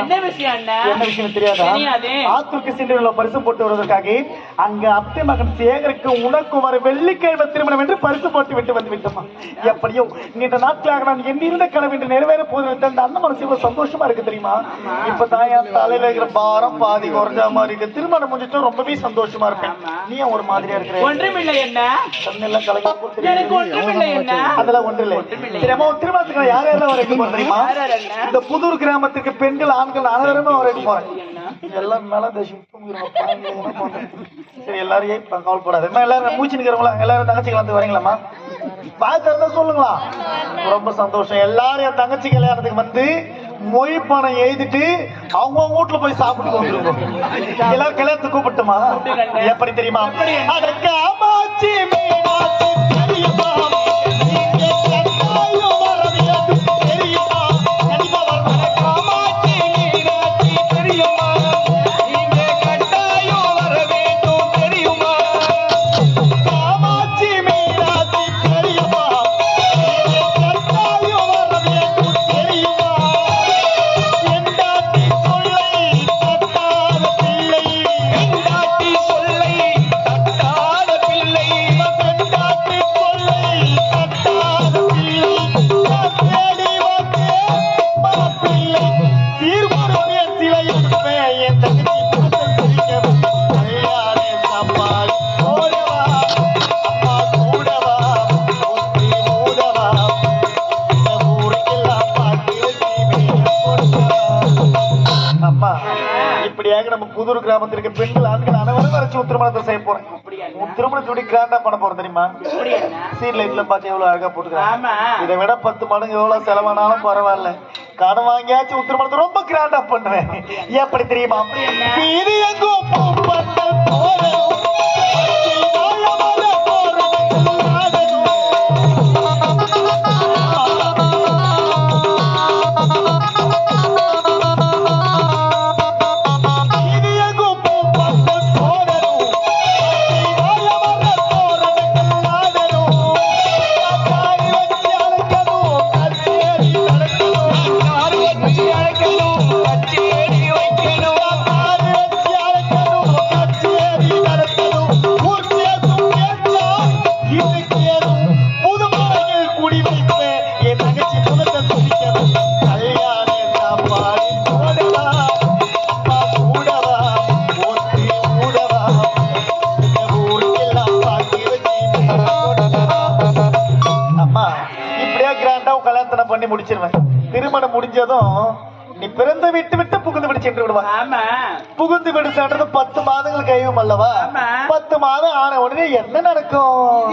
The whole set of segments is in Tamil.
என்ன விஷயம் என்ன தெரியாதா? பரிசு போட்டு வருவதற்காக அங்க அத்தை மகன் சேகருக்கு உனக்கு வர வெள்ளிக்கிழமை திருமணம் என்று பரிசு போட்டு விட்டு வந்து விட்டோமா? எப்படியோ நீண்ட நாட்களாக நான் எண்ணிருந்த கனவு என்று நிறைவேற போது அந்த அண்ணன் மனசு இவ்வளவு சந்தோஷமா இருக்கு தெரியுமா? இப்பதான் என் தலையில இருக்கிற பாரம் பாதி குறைஞ்ச மாதிரி இருக்கு. திருமணம் முடிஞ்சிட்டு ரொம்பவே சந்தோஷமா ஆமா. நீ ஒரு மாதிரியா இருக்கிற? ஒன்றுமில்லை என்ன கண்ணெல்லாம்? எனக்கு ஒன்றுமில்லை என்ன அதெல்லாம் திருமணத்துக்கு யார் யாரெல்லாம் தெரியுமா? இந்த புதூர் கிராமத்துக்கு பெண்கள் ஆண்கள் அனைவருமே வர வைக்க போறேன் எல்லாம் மேல தேசம் சரி எல்லாரையும் கவலைப்படாது என்ன எல்லாரும் மூச்சு நிக்கிறவங்களா? எல்லாரும் தங்கச்சிகள் வந்து வரீங்களாம்மா? பார்த்து சொல்லுங்களா? ரொம்ப சந்தோஷம். எல்லாரும் என் தங்கச்சி கல்யாணத்துக்கு வந்து மொய் பணம் எழுதிட்டு அவங்க வீட்டுல போய் சாப்பிட்டு வந்துருங்க எல்லாரும் கல்யாணத்துக்கு கூப்பிட்டுமா? எப்படி தெரியுமா? அட காமாட்சி வரைச்சு திருமணத்தை செய்ய போறேன். உன் திருமணத்துடைய கிராண்டா பண்ண போறேன் தெரியுமா? எப்படி சீட் லைட்ல பார்த்து எவ்வளவு அழகா போட்டுக்கிறாங்க ஆமா. இதை விட பத்து மடங்கு எவ்வளவு செலவானாலும் பரவாயில்ல. கடன் வாங்கியாச்சும் உன் திருமணத்தை ரொம்ப கிராண்டா பண்ணுவேன். எப்படி தெரியுமா? வீதி எங்கும் பூப்பந்தல் முடிச்சிருவேன். திருமணம் முடிஞ்சதும் நீ பிறந்த விட்டு விட்டு புகுந்து விடு சென்று விடுவா. புகுந்து விடு சென்றது பத்து மாதங்கள் கையும் அல்லவா. பத்து மாதம் ஆன உடனே என்ன நடக்கும்?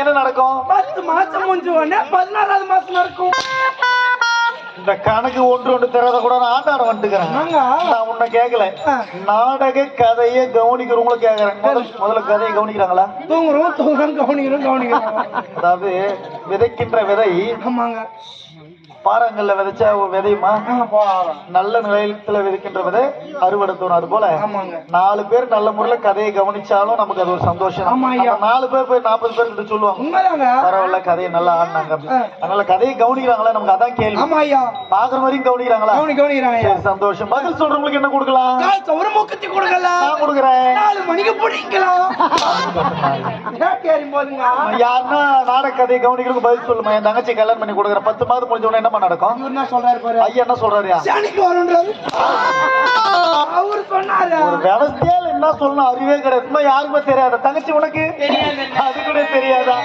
என்ன நடக்கும்? பத்து மாசம் முடிஞ்ச உடனே பதினாறாவது மாசம் நடக்கும். இந்த கணக்கு ஒன்று ஒன்று தராத கூட நான் ஆட்டாட வந்துக்கிறேன். நான் உன்னை கேட்கல. நாடக கதையை கவனிக்கிறவங்களும் கேட்கறேன் முதல்ல முதல்ல கதையை கவனிக்கிறாங்களா? தூங்குறோம் தூங்குறோம் கவனிக்கிறோம் கவனிக்கிறோம். அதாவது விதைக்கின்ற விதை ஆமாங்க. பாறாங்கல்ல விதைச்சா விதையுமா. நல்ல நிலையத்துல விதைக்கின்ற விதை அறுவடை தோணும் அது போல? நாலு பேர் நல்ல முறையில கதையை கவனிச்சாலும் நமக்கு அது ஒரு சந்தோஷம். நாலு பேர் போய் நாற்பது பேர் கிட்ட சொல்லுவாங்க. பரவாயில்ல கதையை நல்லா ஆடினாங்க. அதனால கதையை கவனிக்கிறாங்களா? நமக்கு அதான் கேள்வி. பாக்குற வரையும் கவனிக்கிறாங்களா? கவனி கவனிக்கிறாங்க சந்தோஷம். பதில் சொல்றவங்களுக்கு என்ன கொடுக்கலாம்? ஒரு முக்கத்தி கொடுக்கலாம் நான் கொடுக்குறேன். நாலு மணிக்கு பிடிக்கலாம் யாருன்னா நாடக கதையை கவனிக்கிறவங்க பதில் சொல்லுமா? என் தங்கச்சி கல்யாணம் பண்ணி கொடுக்குறேன். பத்து மாதம் முடிஞ்ச உடனே என்னமா நடக்கும்? இவர் என்ன சொல்றாரு பாரு? ஐயா என்ன சொல்றாருயா? சனிக்கு வருன்றாரு அவரு சொன்னாரு. ஒரு விவசாயியால் என்ன சொல்லணும்? அறிவே கிடையாது. யாருக்குமே தெரியாத. தங்கச்சி உனக்கு? தெரியாது. அது கூட தெரியாதா?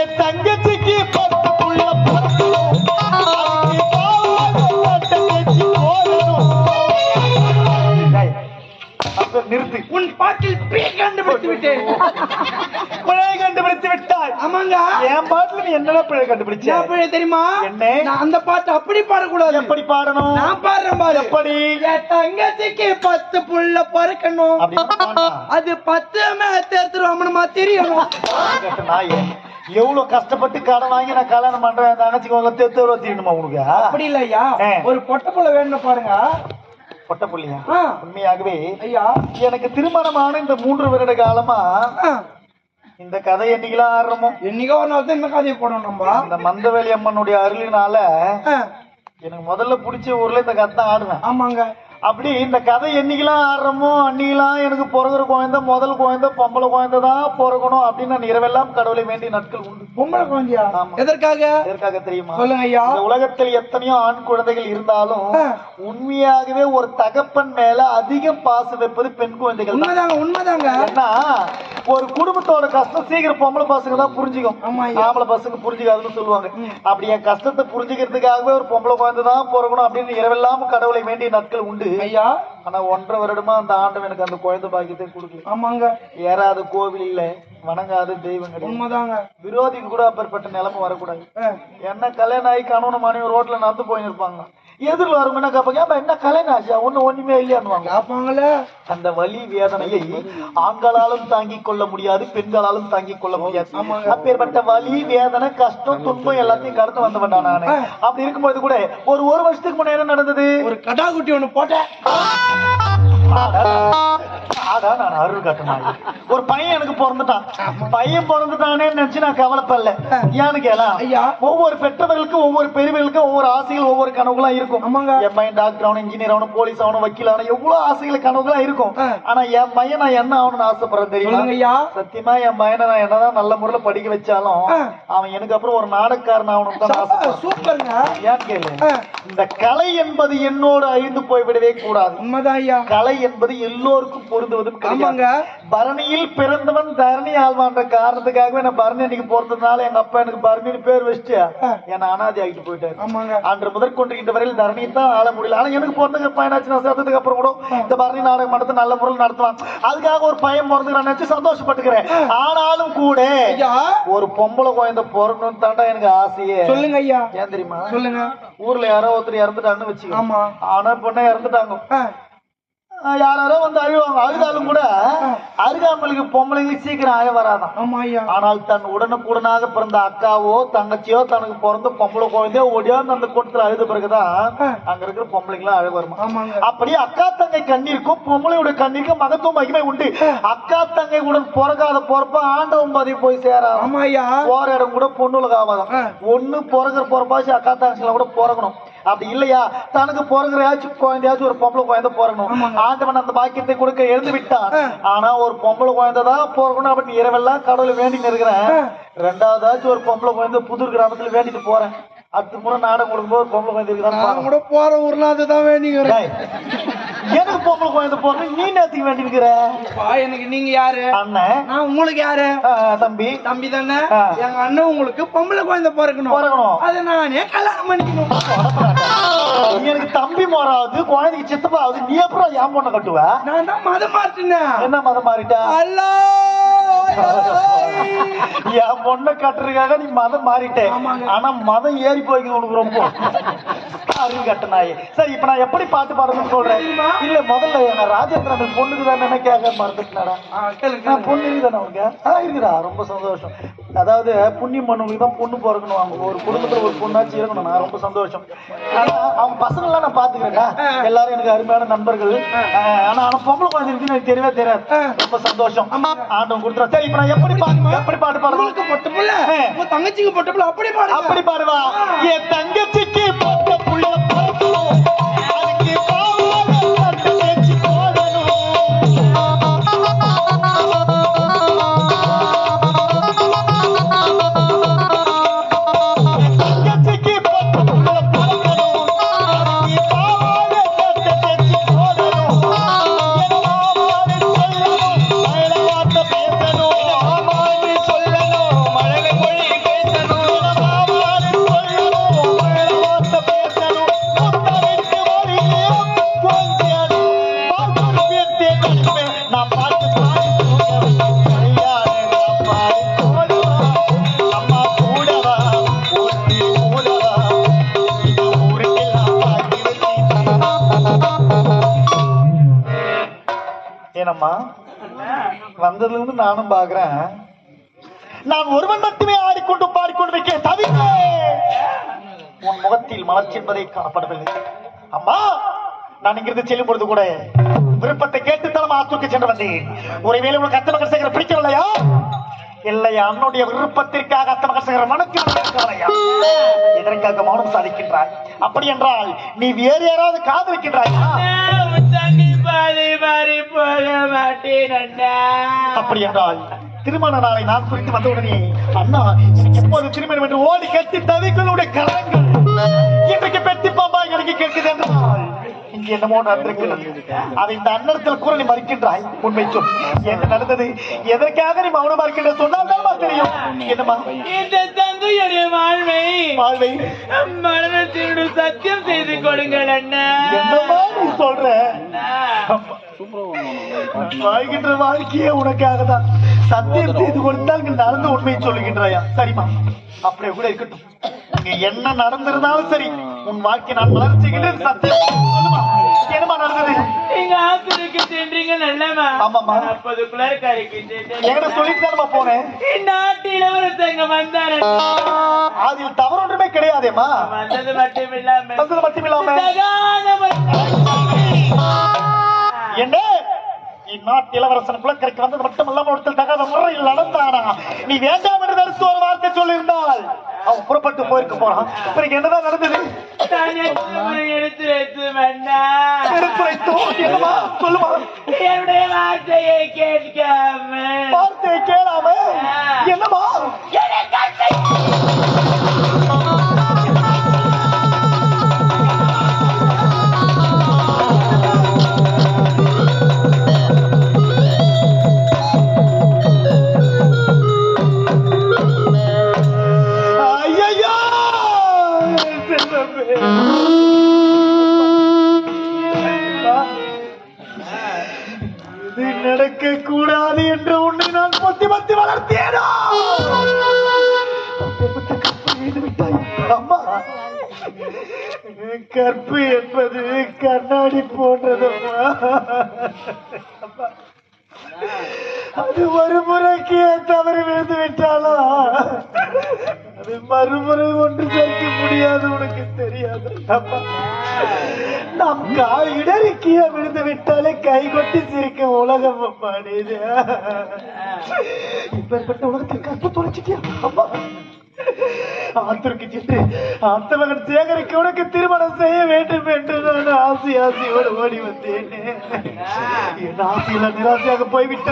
என் தங்கச்சிக்கு பத்து புள்ள அப்ப நிறுத்து. உன் பாட்டில் பீ கண்டுபிடித்து விட்டேன். பிழை கண்டுபிடித்து விட்டாய். ஆமாங்க. என் பாட்டுல நீ என்னடா பிழை கண்டுபிடிச்ச? என்ன பிழை தெரியுமா? என்ன? நான் அந்த பாட்டு அப்படி பாடக்கூடாது. எப்படி பாடணும்? நான் பாடுறேன் பாரு. எப்படி? தங்கச்சிக்கு பத்து புள்ள பறக்கணும். அது பத்து தேர்த்துருவாமனுமா தெரியணும். கேட்ட நாயே. எவ்வளவு கஷ்டப்பட்டு கடன் வாங்கி நான் கல்யாணம் பண்றேன் தங்கச்சிக்கு உங்களை தெத்து ரூபா தீரணுமா உனக்கு? அப்படி இல்லையா. ஒரு பொட்டை புள்ள வேணும் பாருங்க. பொட்ட புள்ளியா. உண்மையாகவே ஐயா. எனக்கு திருமணமான இந்த மூன்று வருட காலமா. இந்த கதை என்னைக்கெல்லாம் ஆடுறோமோ என்னைக்கோ ஒரு நாள் தான் இந்த கதையை போடணும் நம்ம. இந்த மந்தவேலி அம்மனுடைய அருளினால எனக்கு முதல்ல பிடிச்ச ஊர்ல இந்த கதை தான் ஆடுவேன். ஆமாங்க. அப்படி இந்த கதை என்னைக்கெல்லாம் ஆடுறோமோ அன்னைக்கெல்லாம் எனக்கு பிறகுற குழந்தை முதல் குழந்தை பொம்பளை குழந்தை தான் பிறக்கணும் அப்படின்னு நான் இரவெல்லாம் கடவுளை வேண்டிய நாட்கள் உண்டு. பொம்பளை குழந்தையா. எதற்காக? எதற்காக தெரியுமா? சொல்லுங்க ஐயா. இந்த உலகத்தில் எத்தனையோ ஆண் குழந்தைகள் இருந்தாலும். உண்மையாகவே ஒரு தகப்பன் மேல அதிகம் பாசம் வைப்பது பெண் குழந்தைகள் உண்மைதாங்க உண்மைதாங்க. ஏன்னா ஒரு குடும்பத்தோட கஷ்டம் சீக்கிரம் பொம்பளை பசங்க தான் புரிஞ்சுக்கும். ஆம்பளை பசங்க புரிஞ்சுக்காதுன்னு சொல்லுவாங்க. அப்படி என் கஷ்டத்தை புரிஞ்சுக்கிறதுக்காகவே ஒரு பொம்பளை குழந்தை தான் பிறக்கணும் அப்படின்னு இரவெல்லாம் கடவுளை வேண்டிய நாட்கள் உண்டு. ஐயா. ஆனா ஒன்றரை வருடமா அந்த ஆண்டவன் எனக்கு அந்த குழந்தை பாக்கியத்தை கொடுக்கல. ஆமாங்க. ஏறாத கோவில் இல்ல வணங்காத தெய்வம் கிடையாது. உண்மைதாங்க. விரோதிக்கு கூட அப்பேற்பட்ட நிலைமை வரக்கூடாது. என்ன கல்யாணம் ஆகி கணவன் மனைவி ரோட்ல நடந்து போயின்னு இருப்பாங்க. எதிரில் வருங்க என்ன கேட்பாங்க ஏப்பா என்ன ஆச்சா ஒண்ணு ஒண்ணுமே இல்லையான்னுவாங்க. கேப்பாங்களே அந்த வலி வேதனையை ஆண்களாலும் தாங்கிக் கொள்ள முடியாது பெண்களாலும் தாங்கிக் கொள்ள முடியாது. அப்பேற்பட்ட வலி வேதனை கஷ்டம் துன்பம் எல்லாத்தையும் கடந்து வந்தவன் நான் அப்படி இருக்கும்போது கூட ஒரு ஒரு வருஷத்துக்கு முன்ன என்ன நடந்தது? ஒரு கடாக்குட்டி ஒண்ணு போட்டேன். ஆடா, நான் அருள் கட்டுனாங்க ஒரு பையன் எனக்கு பிறந்துட்டான். பையன் பிறந்துட்டானே நினைச்சு நான் கவலைப்படல. ஏன்னு கேளா. ஒவ்வொரு பெற்றவர்களுக்கும் ஒவ்வொரு பெரியவர்களுக்கும் ஒவ்வொரு ஆசைகள் ஒவ்வொரு கனவுகளா இருக்கும். என் பையன் டாக்டர் ஆகணும் இன்ஜினியர் ஆகணும் போலீஸ் ஆகணும் வக்கீல் ஆகணும் எவ்வளவு ஆசைகள் கனவுகளா இருக்கும். ஆனா என் பையன் நான் என்ன ஆகணும்னு ஆசைப்படுறேன் தெரியுமா? சத்தியமா என் பையனை நான் என்னதான் நல்ல முறையில படிக்க வச்சாலும். அவன் எனக்கு அப்புறம் ஒரு நாடகக்காரன் ஆகணும்னு தான் சூப்பருங்க. ஏன் கேளு? இந்த கலை என்பது என்னோடு அழிந்து போய்விடவே கூடாது. கலை என்பது எல்லோருக்கும் பொருந்துவதும் ஆமாங்க. பரணியில் பிறந்தவன் தரணி ஆழ்வான்ற காரணத்துக்காகவே நான் பரணி அன்னைக்கு பிறந்ததுனால எங்க அப்பா எனக்கு பரணின்னு பேர் வச்சுட்டு. என்னை அனாதி ஆகிட்டு போயிட்டாரு. ஆமாங்க. அன்று முதற்கொண்டு இந்த வரையில் தரணியை தான் ஆள முடியல. ஆனா எனக்கு பிறந்தங்க பையனாச்சு நான் சேர்த்ததுக்கு அப்புறம் கூட இந்த பரணி நாடக மன்றத்தை நல்ல முறையில் நடத்துவான். அதுக்காக ஒரு பையன் பிறந்து நான் நினைச்சு சந்தோஷப்பட்டுக்கிறேன். ஆனாலும் கூட ஒரு பொம்பளை குழந்தை பிறக்கணும்னு தாண்டா எனக்கு ஆசையே. சொல்லுங்க ஐயா. ஏன் தெரியுமா? சொல்லுங்க. ஊர்ல யாரோ ஒருத்தர் இறந்துட்டாங்கன்னு வச்சுக்கோ. ஆனா பொண்ணை இறந்துட்டாங்க. யாராரோ வந்து அழுவாங்க. அழுதாலும் கூட அருகாமலுக்கு பொம்பளைங்களுக்கு சீக்கிரம் அழ வராதான் ஆனால் தன் உடனுக்குடனாக பிறந்த அக்காவோ தங்கச்சியோ தனக்கு பிறந்த பொம்பளை குழந்தையோ ஒடியாந்து அந்த கூட்டத்துல அழுத பிறகுதான் அங்க இருக்கிற பொம்பளைங்களாம் அழ வருமா? ஆமாங்க. அப்படி அக்கா தங்கை கண்ணீருக்கும் பொம்பளையோட கண்ணீருக்கும் மகத்துவம் மகிமை உண்டு. அக்கா தங்கை உடன் பிறகாத பிறப்ப ஆண்டவன் பதி போய் ஐயா. போற இடம் கூட பொண்ணுல ஆகாதான் ஆ. ஒண்ணு பிறகுற பிறப்பாச்சு அக்கா தங்கச்சில கூட பிறக்கணும். அப்படி இல்லையா? தனக்கு பிறகுறையாச்சும் குழந்தையாச்சும் ஒரு பொம்பளை குழந்தை பிறக்கணும். ஆண்டவன் அந்த பாக்கியத்தை கொடுக்க எழுந்து விட்டான் ஆனா ஒரு பொம்பளை குழந்தை தான் பிறக்கணும். அப்படின்னு இரவெல்லாம் கடவுளை வேண்டின்னு இருக்கிறேன் ரெண்டாவதாச்சும் ஒரு பொம்பளை குழந்தை புதூர் கிராமத்துல வேண்டிட்டு போறேன். அடுத்த முறை நாடகம் கொடுக்கும்போது ஒரு பொம்பளை குழந்தை நான் இருக்குதான் கூட போற ஊர்ல அதுதான் வேண்டிக்கிறேன். எனக்கு பொம்பளை குழந்தை பிறக்கணும் நீ நேரத்துக்கு வேண்டியிருக்கிற? பா, எனக்கு நீங்க யாரு? அண்ணன் நான் உங்களுக்கு யாரு? தம்பி. தம்பி தானே. எங்க அண்ணன் உங்களுக்கு பொம்பளை குழந்தை பிறக்கணும். பிறக்கணும். அதை நானே கல்யாணம் பண்ணிக்கணும். எனக்கு தம்பி மாறாவது குழந்தைக்கு சித்தப்பா ஆகுது நீ அப்புறம் ஏன் பொண்ணை கட்டுவ? நான் தான் மதம் மாற்றினேன் என்ன மதம் மாறிட்டா? அல்லா! என் பொண்ணை கட்டுறதுக்காக நீ மதம் மாறிட்ட. ஆமாங்க. ஆனா மதம் ஏறி போய்க்குது உனக்கு ரொம்ப. அறிவு கட்ட நாயே. சரி இப்ப நான் எப்படி பாட்டு பாடுறதுன்னு சொல்றேன்? இல்ல முதல்ல நான் ராஜேந்திரன் பொண்ணுக்கு தான் நினைக்காக மறந்துட்டாடா நான் பொண்ணு இருக்குதானே ஆ இருக்குதா ரொம்ப சந்தோஷம். அதாவது புண்ணியம் பண்ணவங்களுக்கு தான் பொண்ணு பிறக்கணும் அவங்க ஒரு குடும்பத்துல ஒரு பொண்ணாச்சு இருக்கணும் நான் ரொம்ப சந்தோஷம். ஆனா அவங்க பசங்க எல்லாம் நான் பாத்துக்கிறேன்டா எல்லாரும் எனக்கு அருமையான நண்பர்கள். ஆ, ஆனா ஆனா பொம்பளை குழந்தை இருக்குன்னு எனக்கு தெரியவே தெரியாது. ரொம்ப சந்தோஷம். ஆண்டவன் கொடுத்துறேன் சரி இப்ப நான் எப்படி பாட்டு எப்படி பாட்டு பாடுறது உங்களுக்கு பொட்ட புள்ள. தங்கச்சிக்கு பொட்ட புள்ள. அப்படி பாடுங்க அப்படி பாடுவா. என் தங்கச்சிக்கு பொட்ட ஏனம்மா வந்ததுல இருந்து நானும் பாக்குறேன் நான் ஒருவன் மட்டுமே ஆடிக்கொண்டு பாடிக்கொண்டு வைக்க தவிர உன் முகத்தில் மலர்ச்சி என்பதை காணப்படவில்லை. அம்மா நான் இங்கிருந்து செல்லும் பொழுது கூட விருப்பத்தை கேட்டு தரம் ஆத்தூக்கு சென்று வந்தேன். ஒருவேளை உனக்கு அத்தமகர் சேகர பிடிக்கவில்லையா? இல்லை அன்னுடைய விருப்பத்திற்காக அத்த மகசகர மனத்தில் இருக்கிறாயா எதற்காக மௌனம் சாதிக்கின்றாய்? அப்படி என்றால் நீ வேறு யாராவது காதலிக்கின்றாயா அப்படி என்றால் திருமண நாளை நான் குறித்து வந்தவுடனே அண்ணா எப்போது திருமணம் என்று ஓடி கட்டி தவிகளுடைய கரங்கள். இங்கே என்னமோ நடந்திருக்கிறது. அதை இந்த அன்னத்தில் கூற நீ மறுக்கின்றாய். உண்மை சொல். என்ன நடந்தது? எதற்காக நீ மௌனமா இருக்கின்ற சொன்னால் தான் தெரியும். என்னமா இந்த தந்தையுடைய வாழ்வை வாழ்வை? மரணத்தினோடு சத்தியம் செய்து கொடுங்கள் அண்ணா. என்னமா நீ சொல்ற. வாழ்கின்ற வாழ்க்கையே உனக்காக தான் சத்தியம் செய்து கொடுத்தால் நடந்து உண்மையை சொல்லுகின்றாயா? சரிம்மா. அப்படியே கூட இருக்கட்டும். என்ன நடந்திருந்தாலும் சரி உன் வாழ்க்கை நான் செய்கின்றது சத்தியம் என்னமா நடந்தது? நீங்க ஆத்தூருக்கு சென்றீங்க நல்லமா ஆமாம்மா. அப்போது குளர்காரிக்கு என்கிட்ட சொல்லிட்டு போனேன். நாட்டு இளவரசங்க வந்தாரு. அதில் தவறு ஒன்றுமே கிடையாதேம்மா. வந்தது மட்டும் இல்லாம வந்தது மட்டும் இல்லாம என்ன? இந்நாட்டு இளவரசன் குலக்கரைக்கு வந்தது மட்டும் இல்லாம ஒருத்தர் தகாத முறையில் நடந்தானா? நீ வேண்டாம் என்று ஒரு வார்த்தை சொல்லியிருந்தால். அவன் புறப்பட்டு போயிருக்க போறான். பிறகு என்னதான் நடந்தது? எடுத்துரைத்தோம் என்னமா சொல்லுமா? என்னுடைய வார்த்தையை கேட்காம. வார்த்தையை கேளாம? என்னமா இது நடக்க கூடாது என்று உன்னை நான் பத்தி பத்தி வளர்த்தேனோ? அம்மா. கற்பு என்பது கண்ணாடி போன்றதம்மா. அது ஒரு முறைக்கு தவறு விழுந்து விட்டாலா அது மறுமுறை ஒன்று சேர்க்க முடியாது உனக்கு தெரியாது. அம்மா. நாம் கால் இடறிக்கிய விழுந்து விட்டாலே கை கொட்டி சிரிக்கும் உலகம் அம்மா நீது இப்பேற்பட்ட உலகத்தில் கற்பு தொலைச்சிட்டியா அம்மா ஆத்தருக்கு சென்று அத்த மகன் சேகரிக்க உனக்கு திருமணம் செய்ய வேண்டும் என்று நான் ஆசை ஆசையோடு ஓடி வந்தேன். என் ஆசையில நிராசையாக போய்விட்டேன்